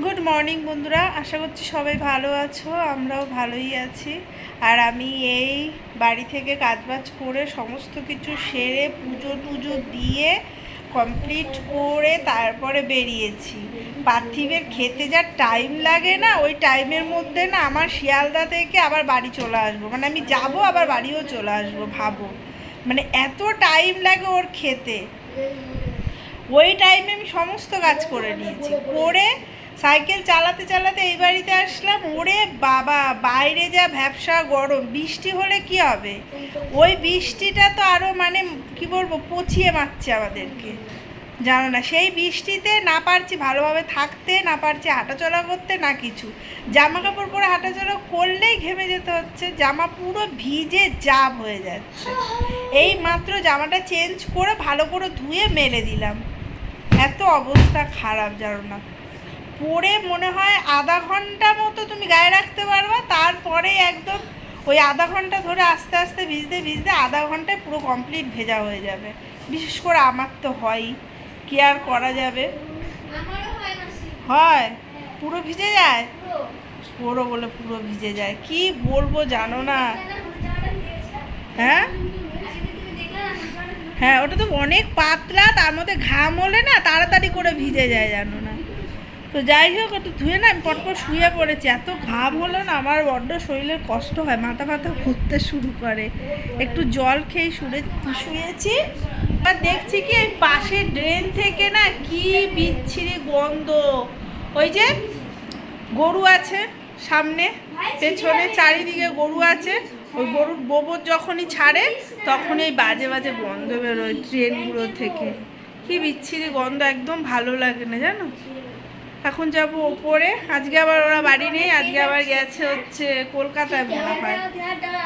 Good morning বন্ধুরা। আশা করছি সবাই ভালো আছো, আমরাও ভালোই আছি। আর আমি এই বাড়ি থেকে কাজবাজ করে সমস্ত কিছু সেরে, পুজো টুজো দিয়ে কমপ্লিট করে তারপরে বেরিয়েছি। পার্থিবের খেতে যা টাইম লাগে না, ওই টাইমের মধ্যে না আমার শিয়ালদা থেকে আবার বাড়ি চলে আসব। মানে আমি যাব, আবার বাড়িও চলে আসব, ভাবো। মানে এত টাইম লাগে ওর খেতে। ওই টাইমে আমি সমস্ত কাজ করে নিয়েছি। করে সাইকেল চালাতে চালাতে এই বাড়িতে আসলাম, ওরে বাবা, বাইরে যা ভ্যাবসা গরম, বৃষ্টি হলে কি হবে? ওই বৃষ্টিটা তো আরও মানে কি বলব, পচিয়ে মারছে আমাদেরকে। জানো না, সেই বৃষ্টিতে না পারছি ভালোভাবে থাকতে, না পারছি হাঁটাচলা করতে, না কিছু। জামা কাপড় পরে হাঁটাচলা করলেই ঘেমে যেতে হচ্ছে, জামা পুরো ভিজে জাব হয়ে যাচ্ছে। এই মাত্র জামাটা চেঞ্জ করে ভালো করে ধুয়ে মেলে দিলাম। এত অবস্থা খারাপ, জানো না। পরে মনে হয় আধা ঘণ্টা মতো তুমি গায়ে রাখতে পারবা তারপরে একদম ওই আধা ঘণ্টা ধরে আস্তে আস্তে ভিজতে ভিজতে আধা ঘন্টায় পুরো কমপ্লিট ভেজা হয়ে যাবে। বিশেষ করে আমার তো হয়ই কি আর করা যাবে? হয় পুরো ভিজে যায়? পুরো। বলে পুরো ভিজে যায়। কি বলব জানো না? হ্যাঁ? হ্যাঁ ওটা তো অনেক পাতলা তার মধ্যে ঘাম হলে না তাড়াতাড়ি করে ভিজে যায় জানো না? তো যাই হোক, একটু ধুয়ে না, আমি পটপট শুয়ে পড়েছি। এত ঘাম হলো না, আমার বড্ড শরীরের কষ্ট হয়, মাথা মাথা ঘুরতে শুরু করে। একটু জল খেয়ে শুয়ে শুয়েছি। আর দেখছি কি, এই পাশের ড্রেন থেকে না কি বিচ্ছিরি গন্ধ। ওই যে গরু আছে সামনে, পেছনে, চারিদিকে গরু আছে। ওই গরুর গোবর যখনই ছাড়ে তখন এই বাজে বাজে গন্ধ বেরোয় ট্রেনগুলো থেকে। কি বিচ্ছিরি গন্ধ, একদম ভালো লাগে না, জানো? এখন যাব ওপরে। আজকে আবার ওরা বাড়ি নেই, আজকে আবার গেছে হচ্ছে কলকাতায় মনে হয়।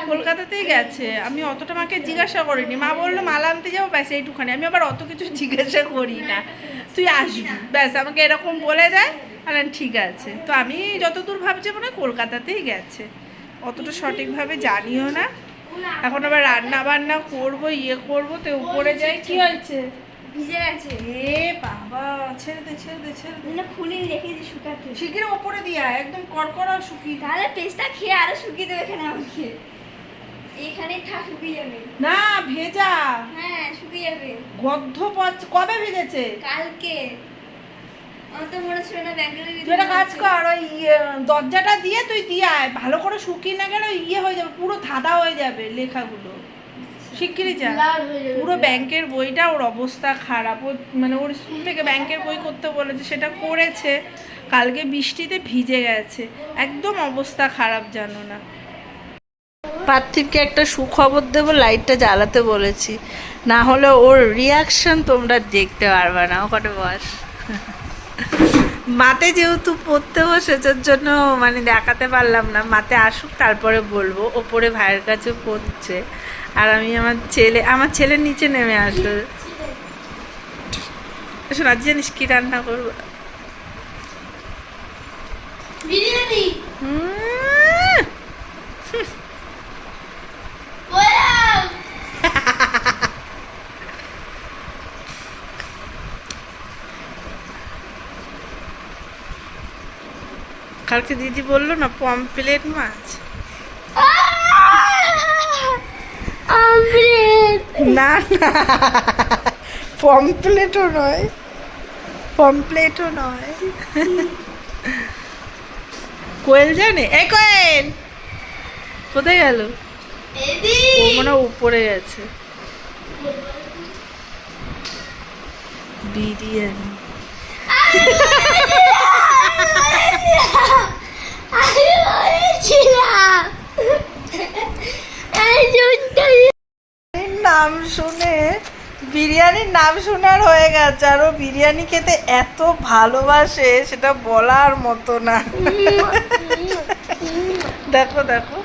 কলকাতাতেই গেছে। আমি অতটা মাকে জিজ্ঞাসা করিনি। মা বলল, মাল আনতে যাব? ব্যাস, এইটুখানি। আমি আবার অত কিছু জিজ্ঞাসা করি না। তুই আসবি? ব্যাস, আমাকে এরকম বলে দেয় আর ঠিক আছে। তো আমি যতদূর ভাবছি মনে কলকাতাতেই গেছে। অতটা সঠিকভাবে জানিও না। এখন আবার রান্না বান্না করব ইয়ে করব, তো উপরে যাই। কি হয়েছে? ভিজে গেছে। এ বাবা ছেড়ে দে ছেড়ে দে ছেড়ে দে। মানে খুলে রেখেছি শুকাতে। শিগগির ওপরে দিয়া একদম কড়কড়া শুকিয়ে তাহলে পেস্টটা খেয়ে আরও শুকিয়ে দেবে এখানে আমাকে। এখানে থাক শুকিয়ে যাবে। না ভেজা। হ্যাঁ শুকিয়ে যাবে। গদ্ধ পচ কবে ভেজেছে? কালকে। না একটা কাজ কর ওই ইয়ে, দরজাটা দিয়ে তুই দিয়ে আয়। ভালো করে শুকিয়ে না গেলে ইয়ে হয়ে যাবে পুরো ধাঁধা হয়ে যাবে লেখাগুলো। শিগগিরই যা। পুরো ব্যাংকের বইটা ওর অবস্থা খারাপ। ও মানে ওর স্কুল থেকে ব্যাংকের বই করতে বলেছে সেটা করেছে। কালকে বৃষ্টিতে ভিজে গেছে। একদম অবস্থা খারাপ জানো না। পার্থিবকে একটা সুখবর দেবো লাইটটা জ্বালাতে বলেছি। না হলে ওর রিয়াকশন তোমরা দেখতে পারবে না ওখানে বস মাতে যেহেতু পড়তে বসেছে ওর জন্য মানে দেখাতে পারলাম না। মাতে আসুক তারপরে বলব। ওপরে ভাইয়ের কাছে পড়ছে। আর আমি আমার ছেলে আমার ছেলের নিচে নেমে আসলো। শোন জানিস কি রান্না করব? বিরিয়ানি। কালকে দিদি বলল না পমপ্লেট মাছ? না না পমপ্লেটও নয় পমপ্লেটও নয় কোয়েল জানে এ কোয়েল কোথায় গেল এদি ও মনে হয় উপরে গেছে বিরিয়ানি আমি বলেছিলাম এই জন্যই বিরিয়ানির নাম শুনে বিরিয়ানির নাম শোনার হয়ে গেছে। আর ও বিরিয়ানি খেতে এত ভালোবাসে সেটা বলার মতো না। দেখো দেখো।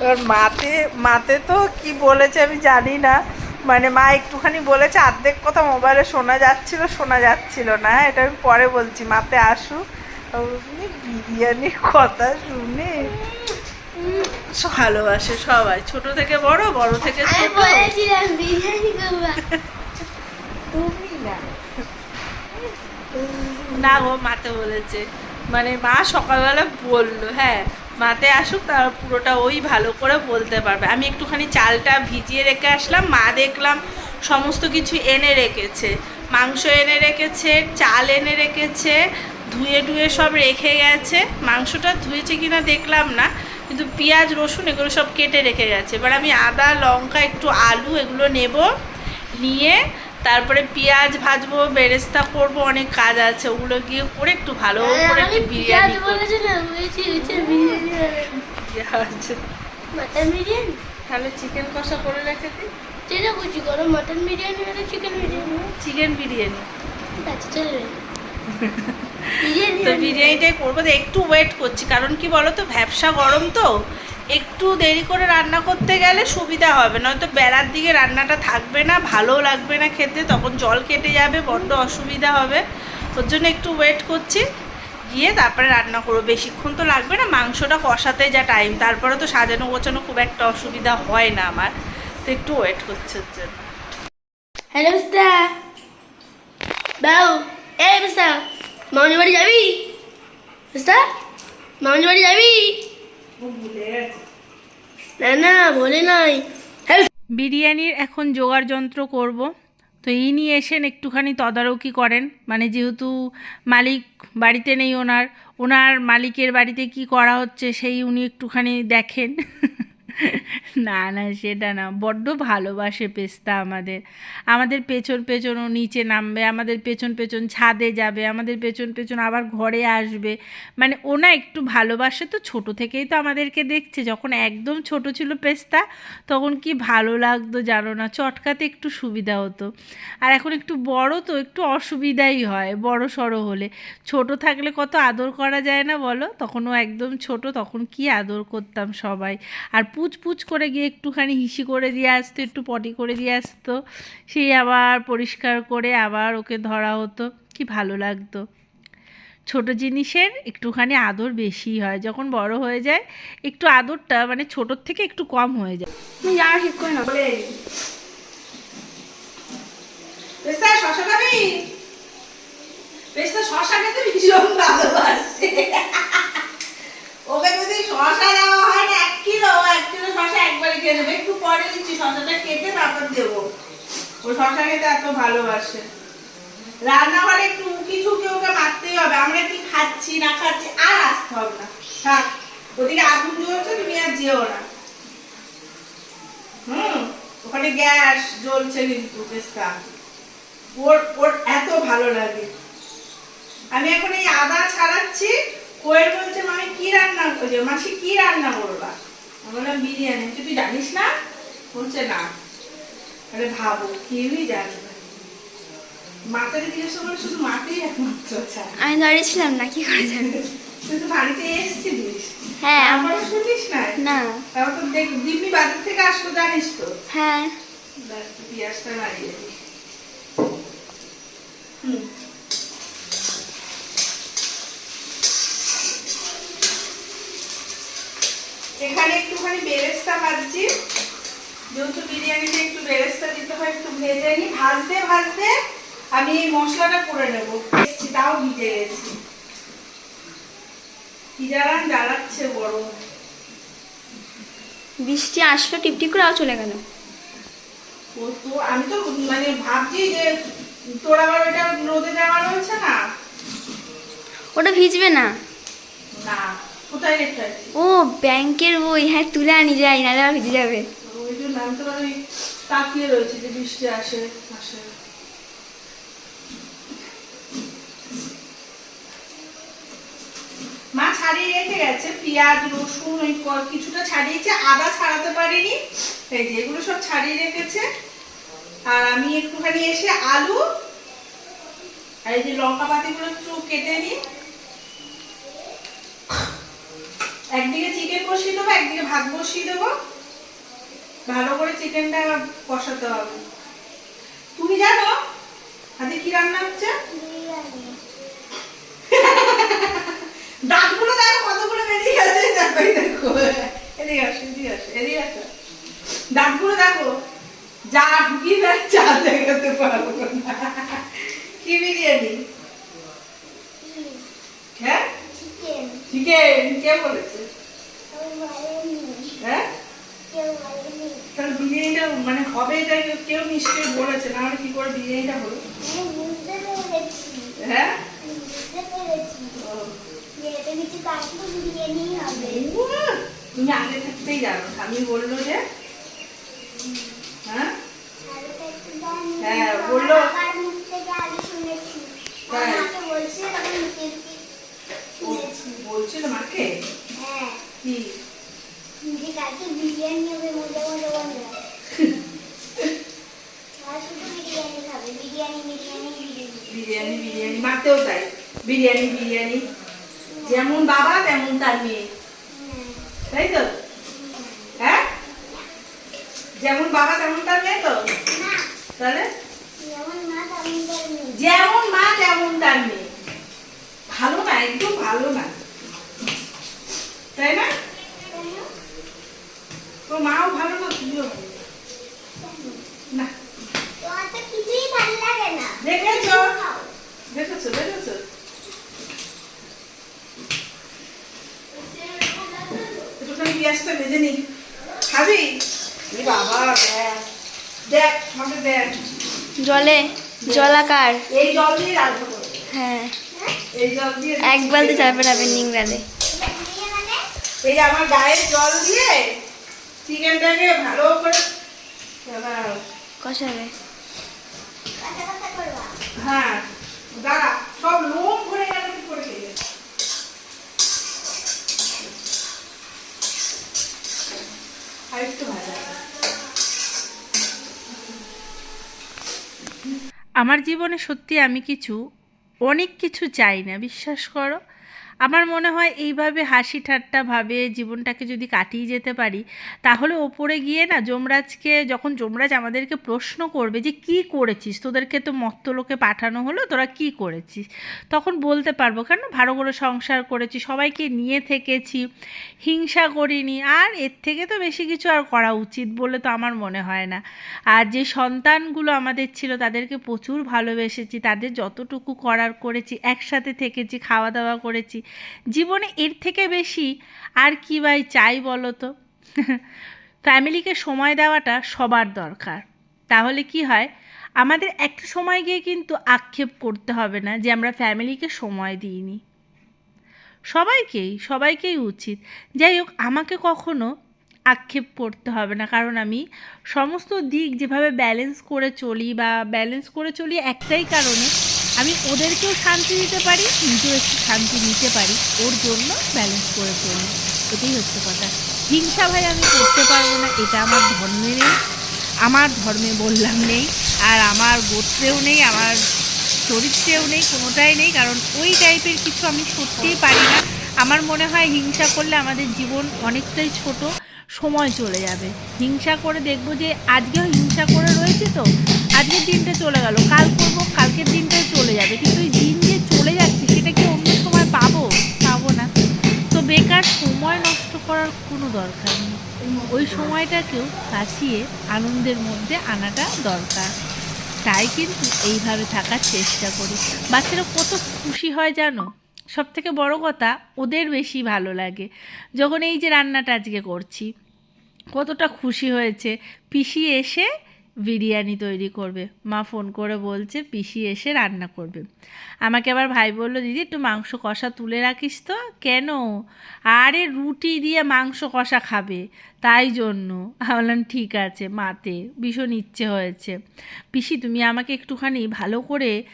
এবার মাতে মাতে তো কি বলেছে আমি জানি না। মানে মা একটুখানি বলেছে অর্ধেক কথা মোবাইলে শোনা যাচ্ছিল শোনা যাচ্ছিল না। হ্যাঁ, এটা আমি পরে বলছি মাতে বলি, বিরিয়ানির কথা শুনে। ভালোবাসে সবাই। ছোট থেকে বড় বড় থেকে ছোট। না। গো মাতে বলেছে। মানে মা সকালবেলা বলল হ্যাঁ মাতে আসুক তার পুরোটা ওই ভালো করে বলতে পারবে। আমি একটুখানি চালটা ভিজিয়ে রেখে আসলাম মা দেখলাম সমস্ত কিছু এনে রেখেছে। মাংস এনে রেখেছে চাল এনে রেখেছে ধুয়ে ধুয়ে সব রেখে গেছে। মাংসটা ধুয়েছে কিনা দেখলাম না। কিন্তু পেঁয়াজ রসুন এগুলো সব কেটে রেখে গেছে। এবার আমি আদা লঙ্কা একটু আলু এগুলো নেব। নিয়ে তারপরে পেঁয়াজ ভাজবো বেরেস্তা করব অনেক কাজ আছে। ওগুলো গিয়ে করে একটু ভালো করে একটু বিরিয়ানি। আচ্ছা, তাহলে চিকেন কষা করে রেখে দিই যেটা খুশি করো mutton biryani chicken biryani. Chicken biryani. ঠিক আছে চলবে বিরিয়ানি তো বিরিয়ানিটাই করব তো একটু ওয়েট করছি। কারণ কি বলো তো ভ্যাবসা গরম তো একটু দেরি করে রান্না করতে গেলে সুবিধা হবে। নয়তো বেলার দিকে রান্নাটা থাকবে না ভালো লাগবে না খেতে তখন জল কেটে যাবে বড্ড অসুবিধা হবে। ওর জন্য একটু ওয়েট করছি গিয়ে তারপরে রান্না করব। বেশিক্ষণ তো লাগবে না মাংসটা কষাতে যা টাইম তারপরে তো সাজানো গোছানো খুব একটা অসুবিধা হয় না আমার। তো একটু ওয়েট করছে ওর জন্য। হ্যালো বাউ এই মামনি বাড়ি যাবি? মামনি বাড়ি যাবি? না না, বলে নাই। বিরিয়ানির এখন জোগাড় যন্ত্র করব। তো ইনি এসেন, একটুখানি তদারকি করেন। মানে যেহেতু মালিক বাড়িতে নেই ওনার ওনার মালিকের বাড়িতে কি করা হচ্ছে, সেই উনি একটুখানি দেখেন। না না, সেটা না। বড্ড ভালোবাসে পেস্তা আমাদের। আমাদের পেছন পেছন ও নিচে নামবে, আমাদের পেছন পেছন ছাদে যাবে, আমাদের পেছন পেছন আবার ঘরে আসবে। মানে ওনা একটু ভালোবাসে তো, ছোট থেকেই তো আমাদেরকে দেখছে। যখন একদম ছোট ছিল পেস্তা, তখন কি ভালো লাগতো জানো না? চটকাতে একটু সুবিধা হতো। আর এখন একটু বড় তো, একটু অসুবিধাই হয়, বড় সড়ো হলে। ছোট থাকলে কত আদর করা যায় না বলো? তখন ও একদম ছোট, তখন কি আদর করতাম সবাই। আর পুচ পুচ করে গিয়ে একটুখানি হিসি করে দিয়ে আসতো একটু পটি করে দিয়ে আসতো। সেই আবার পরিষ্কার করে আবার ওকে ধরা হতো। কি ভালো লাগতো। ছোট জিনিসের একটুখানি আদর বেশি হয়। যখন বড় হয়ে যায় একটু আদরটা মানে ছোটোর থেকে একটু কম হয়ে যায়। ঠিক করে শশা খেতে ভীষণ ভালোবাসে। ওকে যদি শশা দেওয়া হয় ওখানে গ্যাস জ্বলছে ওর ওর এত ভালো লাগে। আমি এখন এই আদা ছাড়াচ্ছি, কোয়েল বলছে, মামি, কি রান্না করছে? মাসি, কি রান্না করবা? বললাম বিরিয়ানি? তুই জানিস না? বলছে না। আরে ভাবো কেউই জানে মাতাকে জিজ্ঞেস করে শুধু একমাত্র আমি দাঁড়িয়েছিলাম না কি করে যাবে তুই তো বাড়িতে এসেছিলিস। হ্যাঁ আমি- আমারও শুনিস না? না। তারপর তো দেখ দিব্যি বাজার থেকে আসলো জানিস তো? হ্যাঁ। পেঁয়াজটা দিই। হুম। এখানে একটুখানি বেরেস্তা ভাজছি। যেহেতু বিরিয়ানিতে একটু বেরেস্তা দিতে হয় একটু ভেজে নিই। ভাজতে ভাজতে আমি এই মশলাটা করে নেব। তাও ভিজে গেছি। কি জ্বালাচ্ছে বড় বৃষ্টি আসলো টিপটিপ করে চলে গেল। ও তো আমি তো মানে ভাবছি যে তোর আবার ওইটা রোদে যাওয়া রয়েছে না? ওটা ভিজবে না। না। ও ব্যাংকের বই হ্যাঁ তুলে আনি যাই নাহলে ভিজে যাবে। মানে তাকিয়ে রয়েছে যে বৃষ্টি আসে আসে। মা ছাড়িয়ে রেখে গেছে পেঁয়াজ রসুন ওই কিছুটা ছাড়িয়েছে আদা ছাড়াতে পারিনি। এই যে এগুলো সব ছাড়িয়ে রেখেছে। আর আমি একটুখানি এসে আলু আর এই যে লঙ্কা পাতিগুলো একটু কেটে নিই। একদিকে চিকেন বসিয়ে দেবো একদিকে ভাত বসিয়ে দেবো। ভালো করে চিকেনটা কষাতে হবে। তুমি জানো আজকে কি রান্না হচ্ছে? দাঁতগুলো দেখো কতগুলো বেরিয়ে গেছে। এই দেখো। এদিকে আসো এদিকে আসো এদিকে আসো। দাঁতগুলো দেখো যা ঢুকিয়ে দেয় চা দেখাতে পারব না। কি বিরিয়ানি? চিকেন কে বলেছে? হ্যাঁ? তাহলে বিরিয়ানিটা মানে হবে এটা কেউ- নিশ্চয়ই বলেছে না কি করে বিরিয়ানিটা হলো? হ্যাঁ? তুমি আগে থাকতেই জানো স্বামী বলল যে হ্যাঁ? হ্যাঁ, বলল। তাই। বলছিল মাকে কি বিরিয়ানি হবে বিরিয়ানি তাই। বিরিয়ানি বিরিয়ানি। যেমন বাবা, তেমন তার মেয়ে। তাই তো? হ্যাঁ? যেমন বাবা, তেমন তার মেয়ে তো? তাহলে? যেমন মা, তেমন তার মেয়ে। ভালো না, একদম ভালো না। তাই না? তো মাও ভালো না তুমিও ভালো। না। না কিছুই ভালো লাগে না। দেখেছ? খাও। দেখেছ দেখেছ? একটুখানি পেঁয়াজটা ভেজে নি খাবি? বাবা দেখ। দেখ আমাকে দেখ। জলে জলাকার এই জল দিয়ে রান্না করো হ্যাঁ। এই জল দিয়ে এক বালতি চাপে টাপে নিংড়ালে। মানে এই আমার গায়ের জল দিয়ে চিকেনটাকে ভালো করে কষাবে? হ্যাঁ দাঁড়া সব লোম ভরে গেল কি করে খেয়ে আর একটু ভাজা। আমার জীবনে সত্যি আমি কিছু অনেক কিছু চাই না বিশ্বাস করো। আমার মনে হয় এইভাবে হাসি ঠাট্টা ভাবে জীবনটাকে যদি কাটিয়ে যেতে পারি, তাহলে ওপরে গিয়ে না যমরাজকে, যখন যমরাজ আমাদেরকে প্রশ্ন করবে যে কি করেছিস, তোদেরকে তো মত্তলোকে পাঠানো হলো, তোরা কি করেছিস? তখন বলতে পারব কেন ভালো করে সংসার করেছি, সবাইকে নিয়ে থেকেছি, হিংসা করিনি, আর এর থেকে তো বেশি কিছু আর করা উচিত বলে তো আমার মনে হয় না। আর যে সন্তানগুলো আমাদের ছিল, তাদেরকে প্রচুর ভালোবেসেছি, তাদের যতটুকু করার করেছি, একসাথে থেকেছি, খাওয়া দাওয়া করেছি জীবনে এর থেকে বেশি আর কি ভাই চাই বলো তো? ফ্যামিলিকে সময় দেওয়াটা সবার দরকার। তাহলে কি হয়? আমাদের একটা সময় গিয়ে কিন্তু আক্ষেপ করতে হবে না যে আমরা ফ্যামিলিকে সময় দিইনি। সবাইকেই সবাইকেই উচিত। যাই হোক, আমাকে কখনো আক্ষেপ করতে হবে না। কারণ আমি সমস্ত দিক যেভাবে ব্যালেন্স করে চলি বা ব্যালেন্স করে চলি একটাই কারণে আমি ওদেরকেও শান্তি দিতে পারি, নিজেও একটু শান্তি নিতে পারি, ওর জন্য ব্যালেন্স করে চলি। এটাই হচ্ছে কথা। হিংসা ভাই আমি করতে পারব না, এটা আমার ধর্মে নেই, আমার ধর্মে বললাম নেই, আর আমার গোত্রেও নেই, আমার চরিত্রেও নেই, কোনোটাই নেই, কারণ ওই টাইপের কিছু আমি সত্যিই পারি না। আমার মনে হয় হিংসা করলে আমাদের জীবন অনেকটাই ছোট, সময় চলে যাবে। হিংসা করে দেখব যে আজকেও হিংসা করে রয়েছে তো, আজকের দিনটা চলে গেল, কাল করব, কালকের দিনটাও চলে যাবে। কিন্তু ওই দিন যে চলে যাচ্ছে, সেটা কি অন্য সময় পাবো? পাবো না। তো বেকার সময় নষ্ট করার কোনো দরকার নেই। ওই সময়টাকেও বাঁচিয়ে আনন্দের মধ্যে আনাটা দরকার। তাই কিন্তু এইভাবে থাকার চেষ্টা করি। বাচ্চারা কত খুশি হয় জানো? সব থেকে বড় কথা, ওদের বেশি ভালো লাগে। যখন এই যে রান্নাটা আজকে করছি, কতটা খুশি হয়েছে। পিসি এসে বিরিয়ানি তৈরি করবে। মা ফোন করে বলছে, পিসি এসে রান্না করবে। আমাকে আবার ভাই বলল, দিদি, একটু মাংস কষা তুলে রাখিস তো? কেন? আরে রুটি দিয়ে মাংস কষা খাবে। তাই জন্য। বললাম, ঠিক আছে, মাতে। ভীষণ ইচ্ছে হয়েছে। পিসি, তুমি আমাকে একটুখানি ভালো করে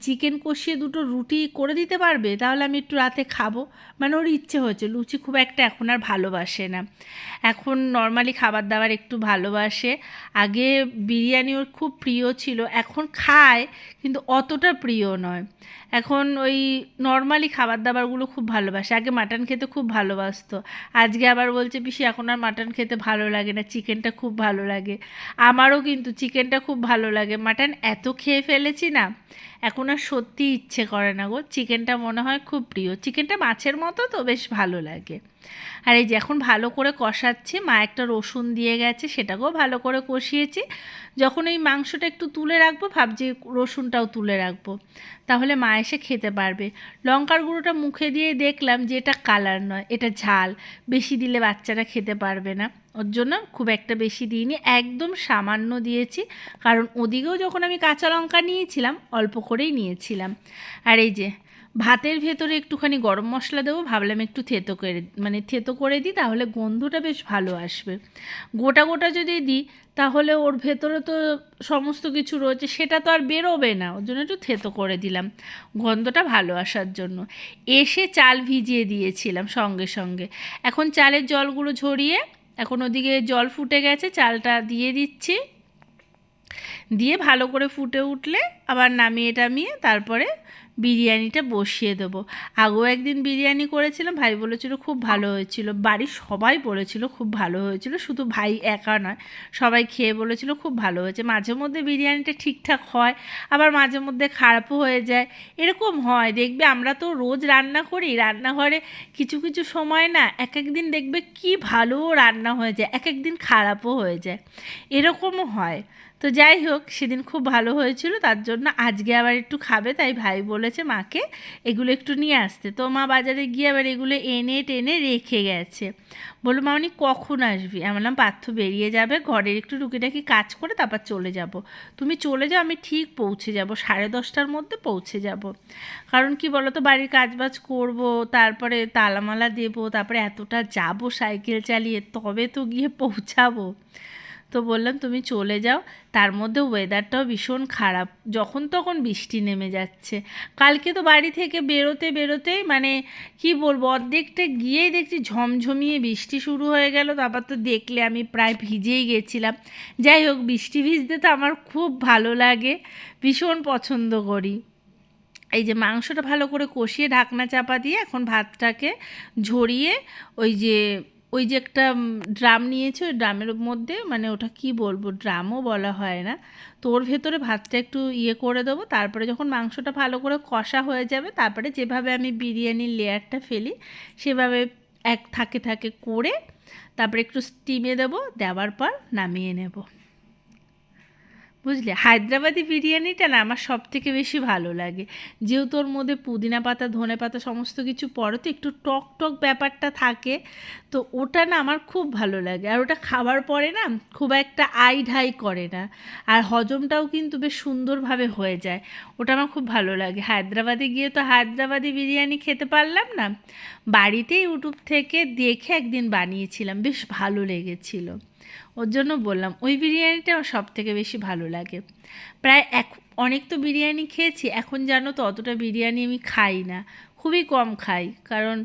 চিকেন কষিয়ে দুটো রুটি করে দিতে পারবে? তাহলে আমি একটু রাতে খাব। মানে ওর ইচ্ছে হয়েছে। লুচি খুব একটা এখন আর ভালোবাসে না। এখন নর্মালি খাবার দাবার একটু ভালোবাসে। আগে বিরিয়ানি ওর খুব প্রিয় ছিল। এখন খায়, কিন্তু অতটা প্রিয় নয়। এখন ওই নর্মালি খাবার দাবারগুলো খুব ভালোবাসে। আগে মাটন খেতে খুব ভালোবাসতো। আজকে আবার বলছে, পিসি, এখন আর মাটন খেতে ভালো লাগে না চিকেনটা খুব ভালো লাগে। আমারও কিন্তু চিকেনটা খুব ভালো লাগে। মাটন এত খেয়ে ফেলেছি না এখন আর সত্যি ইচ্ছে করে না গো। চিকেনটা মনে হয় খুব প্রিয়। চিকেনটা মাছের মতো তো বেশ ভালো লাগে। আর এই যে এখন ভালো করে কষাচ্ছি, মা একটা রসুন দিয়ে গেছে, সেটাকেও ভালো করে কষিয়েছি। যখন এই মাংসটা একটু তুলে রাখব, ভাবছি রসুনটাও তুলে রাখব। তাহলে মা এসে খেতে পারবে। লঙ্কার গুঁড়োটা মুখে দিয়ে দেখলাম যে এটা কালার নয়, এটা ঝাল। বেশি দিলে বাচ্চারা খেতে পারবে না। ওর জন্য খুব একটা বেশি দিইনি, একদম সামান্য দিয়েছি। কারণ ওদিকেও যখন আমি কাঁচা লঙ্কা নিয়েছিলাম, অল্প করেই নিয়েছিলাম। আর এই যে ভাতের ভেতরে একটুখানি গরম মশলা দেবো, ভাবলাম একটু থেতো করে মানে থেতো করে দিই, তাহলে গন্ধটা বেশ ভালো আসবে। গোটা গোটা যদি দিই, তাহলে ওর ভেতরে তো সমস্ত কিছু রয়েছে, সেটা তো আর বেরোবে না। ওর জন্য একটু থেতো করে দিলাম, গন্ধটা ভালো আসার জন্য। এসে চাল ভিজিয়ে দিয়েছিলাম সঙ্গে সঙ্গে। এখন চালের জলগুলো ঝরিয়ে এখন ওদিকে জল ফুটে গেছে, চালটা দিয়ে দিচ্ছি। দিয়ে ভালো করে ফুটে উঠলে আবার নামিয়ে টামিয়ে তারপরে বিরিয়ানিটা বসিয়ে দেবো। আগেও একদিন বিরিয়ানি করেছিলাম, ভাই বলেছিল খুব ভালো হয়েছিল। বাড়ির সবাই বলেছিল খুব ভালো হয়েছিল, শুধু ভাই একা নয়, সবাই খেয়ে বলেছিল খুব ভালো হয়েছে। মাঝে মধ্যে বিরিয়ানিটা ঠিকঠাক হয়, আবার মাঝে মধ্যে খারাপও হয়ে যায়। এরকম হয়, দেখবে আমরা তো রোজ রান্না করি, রান্নাঘরে কিছু কিছু সময় না এক এক দিন দেখবে কি ভালো রান্না হয়ে যায়, এক এক দিন খারাপও হয়ে যায়। এরকমও হয়। তো যাই হোক, সেদিন খুব ভালো হয়েছিল, তার জন্য আজকে আবার একটু খাবে, তাই ভাই বলেছে মাকে এগুলো একটু নিয়ে আসতে। তো মা বাজারে গিয়ে আবার এগুলো এনে টেনে রেখে গেছে। বলল, মা, উনি কখন আসবি? আমি বললাম পার্থ বেরিয়ে যাবে, ঘরের একটু টুকিটাকি কাজ করে তারপর চলে যাব। তুমি চলে যাও, আমি ঠিক পৌঁছে যাব, সাড়ে দশটার মধ্যে পৌঁছে যাব। কারণ কি বলো তো বাড়ির কাজবাজ করব, তারপরে তালামালা দেবো, তারপরে এতটা যাব সাইকেল চালিয়ে, তবে তো গিয়ে পৌঁছাবো। তো বললাম, তুমি চলে যাও। তার মধ্যে ওয়েদারটাও ভীষণ খারাপ। যখন তখন বৃষ্টি নেমে যাচ্ছে। কালকে তো বাড়ি থেকে বেরোতে বেরোতেই মানে কি বলব, অর্ধেকটা গিয়েই দেখছি ঝমঝমিয়ে বৃষ্টি শুরু হয়ে গেল। তারপর তো দেখলে আমি প্রায় ভিজেই গেছিলাম। যাই হোক, বৃষ্টি ভিজতে তো আমার খুব ভালো লাগে। ভীষণ পছন্দ করি। এই যে মাংসটা ভালো করে কষিয়ে ঢাকনা চাপা দিয়ে এখন ভাতটাকে ঝরিয়ে ওই যে ওই যে একটা ড্রাম নিয়েছে, ওই ড্রামের মধ্যে মানে ওটা কি বলব, ড্রামও বলা হয় না। তো ওর ভেতরে ভাতটা একটু ইয়ে করে দেবো, তারপরে যখন মাংসটা ভালো করে কষা হয়ে যাবে, তারপরে যেভাবে আমি বিরিয়ানির লেয়ারটা ফেলি, সেভাবে এক থাকে থাকে করে, তারপরে একটু স্টিমে দেবো, দেওয়ার পর নামিয়ে নেব। বুঝলে? হায়দ্রাবাদি বিরিয়ানিটা না আমার সব থেকে বেশি ভালো লাগে। যেহেতু ওর মধ্যে পুদিনা পাতা, ধনে পাতা সমস্ত কিছু পরে তো একটু টক টক ব্যাপারটা থাকে, তো ওটা না আমার খুব ভালো লাগে। আর ওটা খাবার পরে না খুব একটা আই ঢাই করে না। আর হজমটাও কিন্তু বেশ সুন্দরভাবে হয়ে যায়। ওটা আমার খুব ভালো লাগে। হায়দ্রাবাদে গিয়ে তো হায়দ্রাবাদি বিরিয়ানি খেতে পারলাম না বাড়িতে ইউটিউব থেকে দেখে একদিন বানিয়েছিলাম। বেশ ভালো লেগেছিলো। ওর জন্য বললাম, ওই বিরিয়ানিটা আমার সব থেকে বেশি ভালো লাগে। প্রায় এক, অনেক তো বিরিয়ানি খেয়েছি, এখন জানো তো অতটা বিরিয়ানি আমি খাই না। খুবই কম খাই, কারণ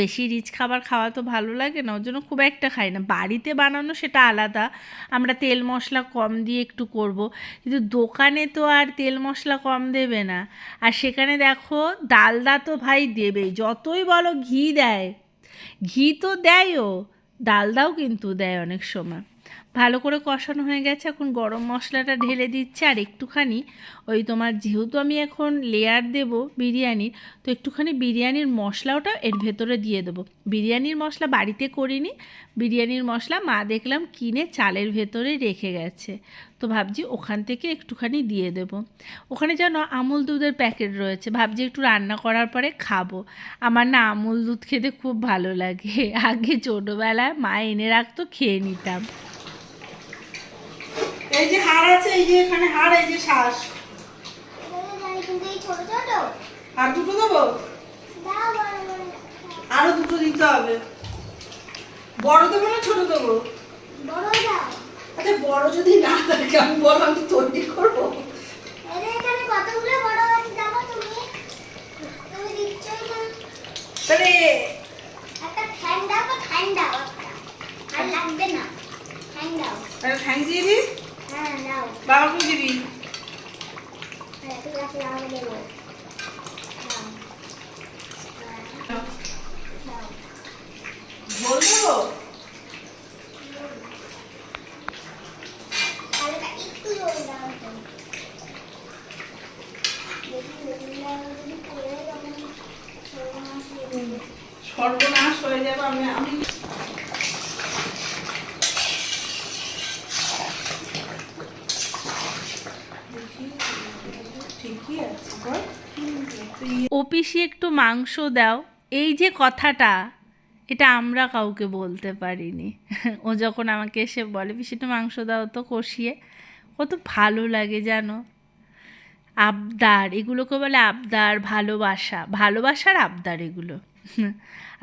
বেশি রিচ খাবার খাওয়া তো ভালো লাগে না, ওর জন্য খুব একটা খাই না। বাড়িতে বানানো সেটা আলাদা, আমরা তেল মশলা কম দিয়ে একটু করব, কিন্তু দোকানে তো আর তেল মশলা কম দেবে না। আর সেখানে দেখো ডালদা তো ভাই দেবেই, যতই বলো ঘি দেয়, ঘি তো দেয়ও ডালদাও কিন্তু দেয় অনেক সময়। ভালো করে কষানো হয়ে গেছে, এখন গরম মশলাটা ঢেলে দিচ্ছে, আর একটুখানি ওই তোমার যেহেতু আমি এখন লেয়ার দেব বিরিয়ানির, তো একটুখানি বিরিয়ানির মশলাওটা এর ভেতরে দিয়ে দেবো। বিরিয়ানির মশলা বাড়িতে করিনি, বিরিয়ানির মশলা মা দেখলাম কিনে চালের ভেতরে রেখে গেছে, তো ভাবছি ওখান থেকে একটুখানি দিয়ে দেব। ওখানে যেন আমুল দুধের প্যাকেট রয়েছে, ভাবছি একটু রান্না করার পরে খাব। আমার না আমুল দুধ খেতে খুব ভালো লাগে, আগে ছোটোবেলায় মা এনে রাখতো, খেয়ে নিতাম। এই যে হাড় আছে এই যে এখানে হাড় এই যে শ্বাস। আর দুটো দেবো? বড় বড় আরও দুটো দিতে হবে। বড় দেবো না ছোট দেবো? বড় আচ্ছা বড় যদি না থাকে আমি বলো আমি তৈরি করব। বড় তাহলে একটা ফ্যান দাও তো দাও। আর লাগবে না। ফ্যান দাও। ঠ্যাং দিয়ে দিস বাবাকে দিবি হ্যাঁ ঠিক আছে আমি দেবো দাও হ্যাঁ, দাও বলব তাহলে একটু জোরে দাও তো। সর্বনাশ হয়ে যাবে আমি আমি ঠিকই আছে বল ও পিসি একটু মাংস দাও। এই যে কথাটা, এটা আমরা কাউকে বলতে পারিনি। ও যখন আমাকে এসে বলে পিসি মাংস দাও তো কষিয়ে। কত ভালো লাগে জানো? আবদার, এগুলোকে বলে আবদার, ভালোবাসা। ভালোবাসার আবদার এগুলো।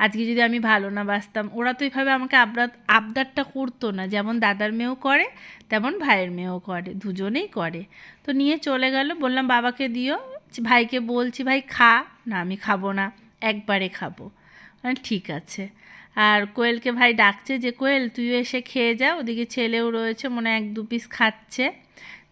আজকে যদি আমি ভালো না বাসতাম, ওরা তো এইভাবে আমাকে আবদার আবদারটা করতো না। যেমন দাদার মেয়েও করে, তেমন ভাইয়ের মেয়েও করে, দুজনেই করে। তো নিয়ে চলে গেল, বললাম, বাবাকে দিও। ভাইকে বলছি, ভাই, খা। না, আমি খাব না, একবারে খাব। ঠিক আছে। আর কোয়েলকে ভাই ডাকছে যে, কোয়েল, তুইও এসে খেয়ে যা, ওদিকে ছেলেও রয়েছে, মনে এক দু পিস খাচ্ছে।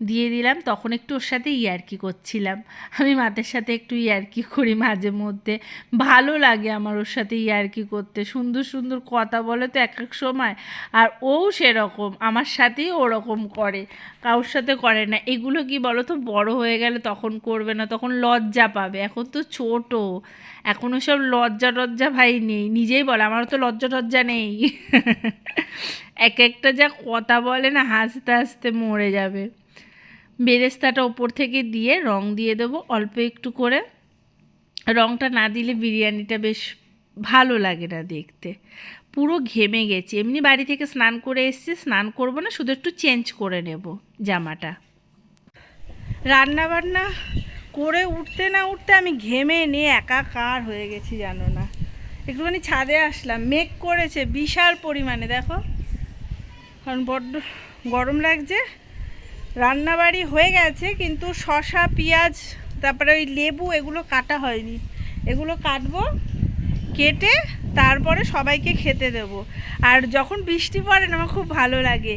দিয়ে দিলাম, তখন একটু ওর সাথে ইয়ার্কি করছিলাম। আমি মাদের সাথে একটু ইয়ার্কি করি মাঝে মধ্যে। ভালো লাগে আমার ওর সাথে ইয়ার্কি করতে, সুন্দর সুন্দর কথা বলে তো এক এক সময়। আর ও সেরকম, আমার সাথেই ওরকম করে, কারোর সাথে করে না। এগুলো কি বলো তো বড় হয়ে গেলে তখন করবে না, তখন লজ্জা পাবে। এখন তো ছোট, এখন সব লজ্জা টজ্জা ভাই নেই। নিজেই বলে, আমারও তো লজ্জা টজ্জা নেই। এক একটা যা কথা বলে না হাসতে হাসতে মরে যাবে। বেরেস্তাটা ওপর থেকে দিয়ে রং দিয়ে দেবো অল্প একটু করে। রংটা না দিলে বিরিয়ানিটা বেশ ভালো লাগে না দেখতে। পুরো ঘেমে গেছে। এমনি বাড়ি থেকে স্নান করে এসেছি, স্নান করব না, শুধু একটু চেঞ্জ করে নেব জামাটা। রান্না বান্না করে উঠতে না উঠতে আমি ঘেমে নিয়ে একাকার হয়ে গেছি, জানো না। একটুখানি ছাদে আসলাম। মেঘ করেছে, বিশাল পরিমাণে, দেখো। কারণ বড্ড গরম লাগছে। রান্নাবাড়ি হয়ে গেছে, কিন্তু শসা, পেঁয়াজ, তারপরে ওই লেবু এগুলো কাটা হয়নি। এগুলো কাটবো, কেটে তারপরে সবাইকে খেতে দেব। আর যখন বৃষ্টি পড়ে না, আমার খুব ভালো লাগে।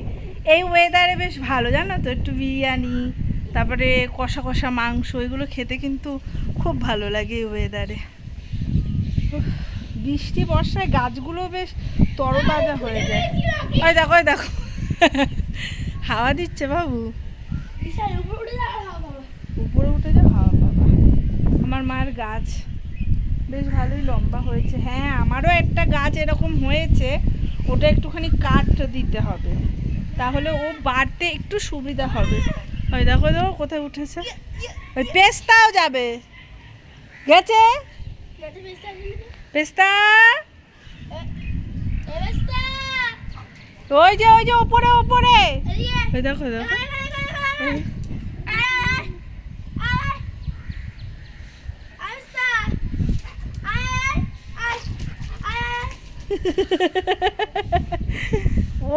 এই ওয়েদারে বেশ ভালো, জানো তো? একটু বিরিয়ানি, তারপরে কষা কষা মাংস, এগুলো খেতে কিন্তু খুব ভালো লাগে এই ওয়েদারে বৃষ্টি বর্ষায় গাছগুলো বেশ তরতাজা হয়ে যায়। ওই দেখো ওই দেখো। হাওয়া দিচ্ছে বাবু। উপরে উঠে যা হাওয়া বাবা। আমার মায়ের গাছ বেশ ভালোই লম্বা হয়েছে। হ্যাঁ আমারও একটা গাছ এরকম হয়েছে। ওটা একটুখানি কাঠ দিতে হবে। তাহলে ও বাড়তে একটু সুবিধা হবে। ওই দেখো দেখো কোথায় উঠেছে? ওই পেস্তাও যাবে। গেছে? পেস্তা ওই যে ওই যে ওপরে ওপরে ওই দেখো দেখো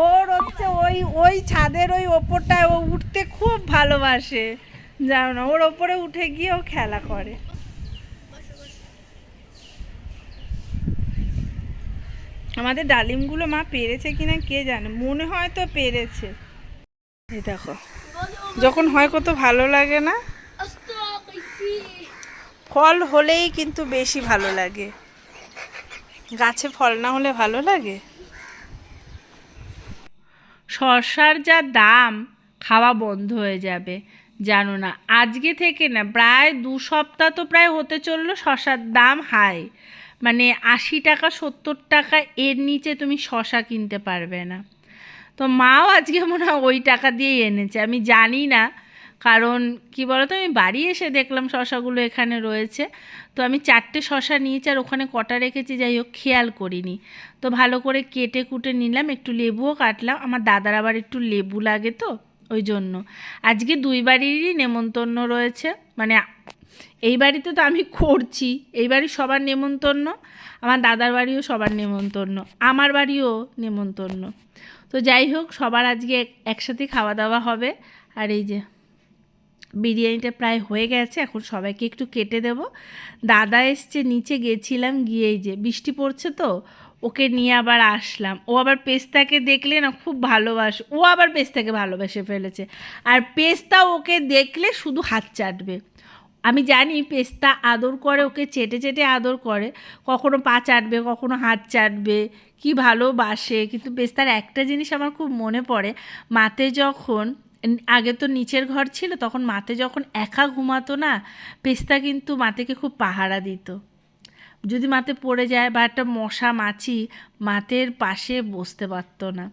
ওর হচ্ছে ওই ওই ছাদের ওই ওপরটায় ও উঠতে খুব ভালোবাসে জানো না ওর ওপরে উঠে গিয়ে ও খেলা করে আমাদের ডালিমগুলো মা পেরেছে কিনা কে জানে? মনে হয় তো পেরেছে। এই দেখো, যখন হয় কত ভালো লাগে না? ফল হলেই কিন্তু বেশি ভালো লাগে। গাছে ফল না হলে ভালো লাগে? শসার যা দাম, খাওয়া বন্ধ হয়ে যাবে, জানো না। আজকে থেকে না, প্রায় দু সপ্তাহ তো প্রায় হতে চলল শসার দাম হাই। মানে আশি টাকা, সত্তর টাকা, এর নিচে তুমি শশা কিনতে পারবে না। তো মাও আজকে মনে হয় ওই টাকা দিয়েই এনেছে। আমি জানি না, কারণ কি বলতো, আমি বাড়ি এসে দেখলাম শশাগুলো এখানে রয়েছে। তো আমি চারটে শশা নিয়েছি আর ওখানে কটা রেখেছি, যাই হোক, খেয়াল করিনি। তো ভালো করে কেটে কুটে নিলাম, একটু লেবুও কাটলাম। আমার দাদার আবার একটু লেবু লাগে তো, ওই জন্য। আজকে দুই বাড়িরই নেমন্তন্ন রয়েছে মানে এই বাড়িতে তো আমি করছি, এই বাড়ির সবার নেমন্তন্ন, আমার দাদার বাড়িও সবার নেমন্তন্ন, আমার বাড়িও নেমন্তন্ন। তো যাই হোক, সবার আজকে এক- একসাথে খাওয়া দাওয়া হবে, আর এই যে বিরিয়ানিটা প্রায় হয়ে গেছে, এখন সবাইকে একটু কেটে দেব। দাদা এসছে, নিচে গেছিলাম গিয়েই যে বৃষ্টি পড়ছে তো, ওকে নিয়ে আবার আসলাম। ও আবার পেস্তাকে দেখলে না খুব ভালোবাসে, ও আবার পেস্তাকে ভালোবেসে ফেলেছে। আর পেস্তা ওকে দেখলে শুধু হাত চাটবে। আমি জানি পেস্তা আদর করে, ওকে চেটে চেটে আদর করে। কখনো পা চাটবে, কখনো হাত চাটবে, কি ভালোবাসে। কিন্তু পেস্তার একটা জিনিস আমার খুব মনে পড়ে, মাতে যখন আগে তো নিচের ঘর ছিল, তখন মাতে যখন একা ঘুমাতো না, পেস্তা কিন্তু মাতেকে খুব পাহারা দিত। যদি মাতে পড়ে যায় বা একটা মশা মাছি, মাতের পাশে বসতে পারতো না।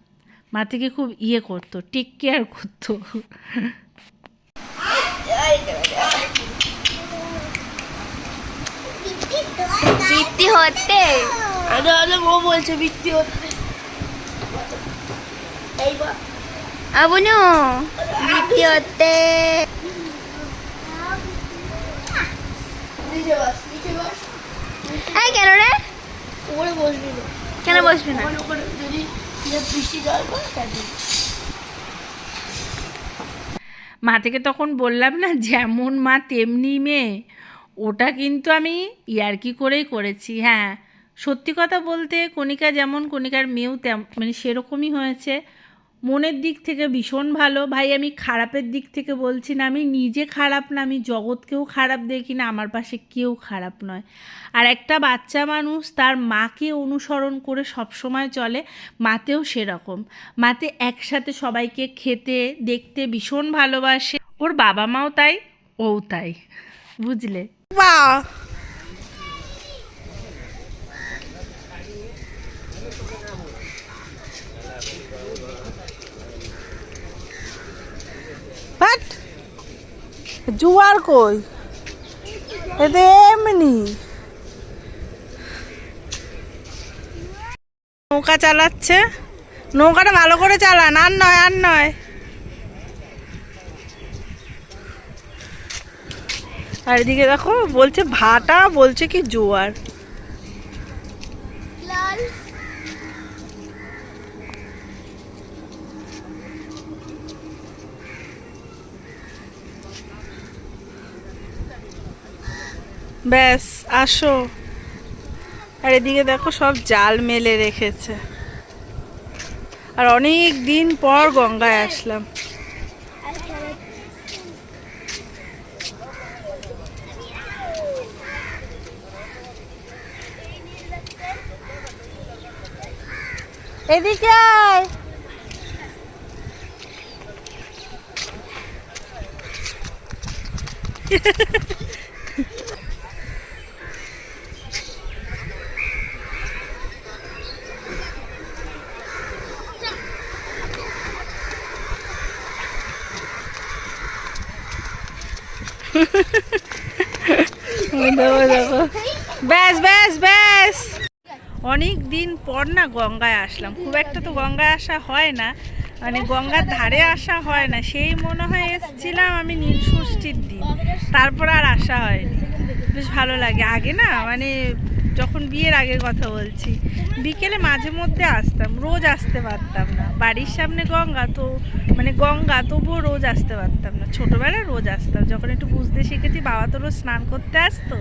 মাতেকে খুব ইয়ে করতো টেক কেয়ার করতো। বৃত্তি হতে। আরে আরে ও বলছে বৃত্তি হতে। আবনু বৃত্তি হতে। এই কেন রে? উপরে বসবি না। কেন বসবি না? ওখানে ওখানে যদি বৃষ্টি জল পড়ে মা থেকে তখন বললাম না যেমন মা তেমনি মেয়ে। ওটা কিন্তু আমি ইয়ার্কি করেই করেছি হ্যাঁ। সত্যি কথা বলতে কণিকা যেমন কণিকার মেয়েও তেম মানে সেরকমই হয়েছে। মনের দিক থেকে ভীষণ ভালো। ভাই, আমি খারাপের দিক থেকে বলছি না, আমি নিজে খারাপ না, আমি জগৎকেও খারাপ দেখি না, আমার পাশে কেউ খারাপ নয়। আর একটা বাচ্চা মানুষ, তার মাকে অনুসরণ করে সবসময় চলে, মাতেও সেরকম। মাতে একসাথে সবাইকে খেতে, দেখতে ভীষণ ভালোবাসে। ওর বাবা মাও তাই, ও তাই, বুঝলে? বা জুয়ার কই? এতে এমনি। নৌকা চালাচ্ছে। নৌকাটা ভালো করে চালান আর নয় আর নয়। আর এদিকে দেখো বলছে ভাটা বলছে কি জোয়ার। ব্যাস আসো। আর এদিকে দেখো সব জাল মেলে রেখেছে। আর অনেক দিন পর গঙ্গায় আসলাম। এদিকে আয়। ওই দেখো দেখো ব্যাস ব্যাস ব্যাস অনেক দিন পর না গঙ্গায় আসলাম। খুব একটা তো গঙ্গায় আসা হয় না। মানে গঙ্গার ধারে আসা হয় না। সেই মনে হয় এসেছিলাম আমি নীল ষষ্ঠীর দিন। তারপর আর আসা হয়নি। বেশ ভালো লাগে। আগে না মানে যখন বিয়ের আগের কথা বলছি, বিকেলে মাঝে মধ্যে আসতাম। রোজ আসতে পারতাম না। বাড়ির সামনে গঙ্গা তো মানে গঙ্গা তবুও রোজ আসতে পারতাম না। ছোটোবেলায় রোজ আসতাম। যখন একটু বুঝতে শিখেছি, বাবা তো রোজ স্নান করতে আসতো।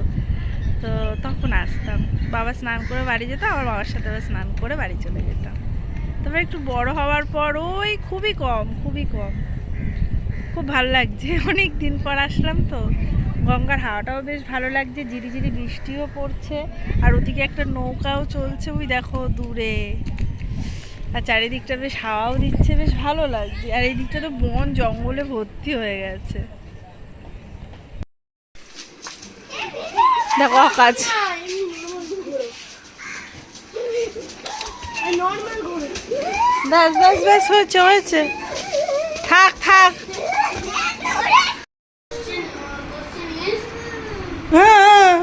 তো তখন আসতাম। বাবা স্নান করে বাড়ি যেত আমার বাবার সাথে আবার স্নান করে বাড়ি চলে যেতাম। তারপর একটু বড় হওয়ার পর ওই খুবই কম খুবই কম। খুব ভালো লাগছে। অনেক দিন পর আসলাম তো। গঙ্গার হাওয়াটাও বেশ ভালো লাগছে, ঝিরি ঝিরি বৃষ্টিও পড়ছে, আর ওদিকে একটা নৌকাও চলছে। ওই দেখো দূরে। আর চারিদিকটা বেশ হাওয়াও দিচ্ছে, বেশ ভালো লাগছে। আর এই দিকটা তো বন জঙ্গলে ভর্তি হয়ে গেছে। দেখো ঘোরে ব্যাস ব্যাস ব্যাস, হয়েছে হয়েছে। থাক থাক। হ্যাঁ হ্যাঁ।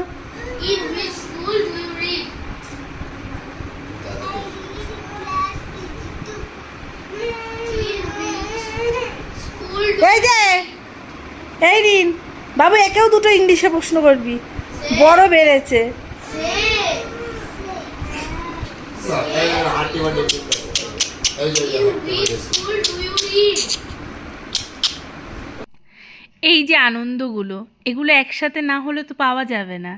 এই এই রিন। বাবু, একেও দুটো ইংলিশে প্রশ্ন করবি। বড় বেড়েছে? এই যে আনন্দগুলো, এগুলো একসাথে না হলে তো পাওয়া যাবে না।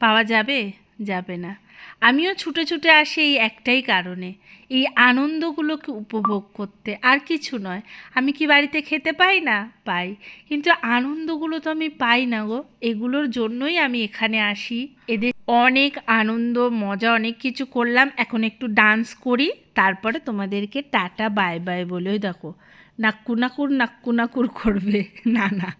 পাওয়া যাবে? যাবে না। আমিও ছুটে ছুটে আসি এই একটাই কারণে। এই আনন্দগুলোকে উপভোগ করতে। আর কিছু নয়। আমি কি বাড়িতে খেতে পাই না? পাই। কিন্তু আনন্দগুলো তো আমি পাই না গো। এগুলোর জন্যই আমি এখানে আসি। এদের অনেক আনন্দ, মজা, অনেক কিছু করলাম। এখন একটু ডান্স করি। তারপরে তোমাদেরকে টাটা, বাই বাই বলেই দেখো। নাক্কু নাকুর নাক্কু নাকুর করবে। না না।